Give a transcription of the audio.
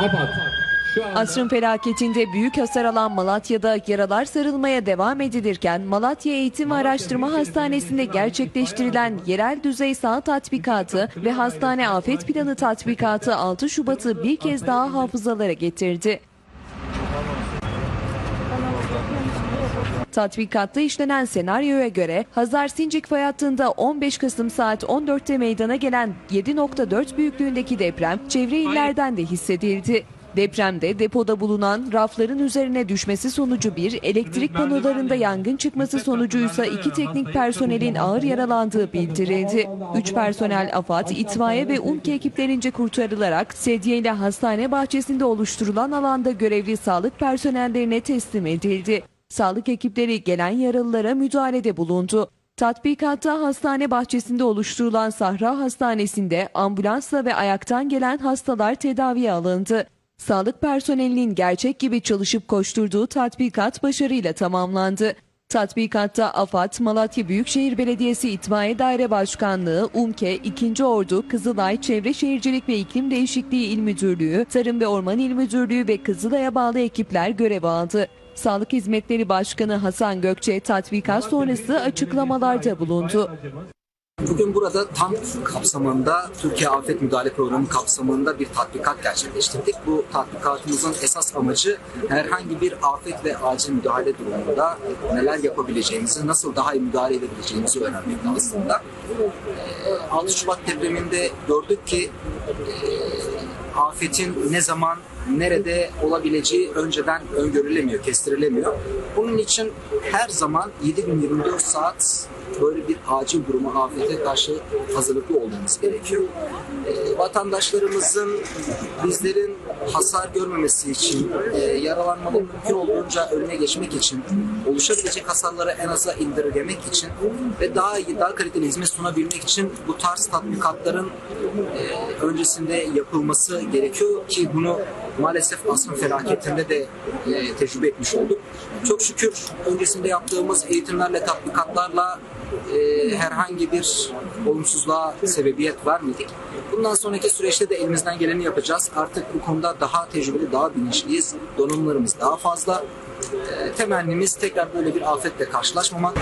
Anda Asrın felaketinde büyük hasar alan Malatya'da yaralar sarılmaya devam edilirken Malatya Eğitim ve Araştırma Hastanesi'nde gerçekleştirilen yerel düzey saha tatbikatı ve hastane afet planı tatbikatı 6 Şubat'ı bir kez daha hafızalara getirdi. Tatbikatta işlenen senaryoya göre Hazar Sincik fay hattında 15 Kasım saat 14'te meydana gelen 7.4 büyüklüğündeki deprem çevre illerden de hissedildi. Depremde depoda bulunan rafların üzerine düşmesi sonucu bir, elektrik panolarında yangın çıkması sonucuysa iki teknik personelin ağır yaralandığı bildirildi. Üç personel AFAD, itfaiye ve UMKE ekiplerince kurtarılarak sedye ile hastane bahçesinde oluşturulan alanda görevli sağlık personellerine teslim edildi. Sağlık ekipleri gelen yaralılara müdahalede bulundu. Tatbikatta hastane bahçesinde oluşturulan Sahra Hastanesi'nde ambulansla ve ayaktan gelen hastalar tedaviye alındı. Sağlık personelinin gerçek gibi çalışıp koşturduğu tatbikat başarıyla tamamlandı. Tatbikatta AFAD, Malatya Büyükşehir Belediyesi İtfaiye Daire Başkanlığı, UMKE, 2. Ordu, Kızılay Çevre Şehircilik ve İklim Değişikliği İl Müdürlüğü, Tarım ve Orman İl Müdürlüğü ve Kızılay'a bağlı ekipler görev aldı. Sağlık Hizmetleri Başkanı Hasan Gökçe tatbikat sonrası açıklamalarda bulundu. Bugün burada tam kapsamında Türkiye Afet Müdahale Programı kapsamında bir tatbikat gerçekleştirdik. Bu tatbikatımızın esas amacı herhangi bir afet ve acil müdahale durumunda neler yapabileceğimizi, nasıl daha iyi müdahale edebileceğimizi öğrenmekti aslında. Ee, 6 Şubat depreminde gördük ki afetin ne zaman nerede olabileceği önceden öngörülemiyor, kestirilemiyor. Bunun için her zaman 7 gün 24 saat böyle bir acil duruma, afete karşı hazırlıklı olmamız gerekiyor. Ee, vatandaşlarımızın, bizlerin hasar görmemesi için, e, yaralanmanın mümkün olduğunca önüne geçmek için, oluşabilecek hasarları en aza indirgemek için ve daha iyi, daha kaliteli hizmet sunabilmek için bu tarz tatbikatların e, öncesinde yapılması gerekiyor ki bunu maalesef asrın felaketinde de e, tecrübe etmiş olduk. Çok şükür öncesinde yaptığımız eğitimlerle, tatbikatlarla e, herhangi bir olumsuzluğa sebebiyet vermedik. Bundan sonraki süreçte de elimizden geleni yapacağız. Artık bu konuda daha tecrübeli, daha bilinçliyiz. Donanımlarımız daha fazla. E, temennimiz tekrar böyle bir afetle karşılaşmamak.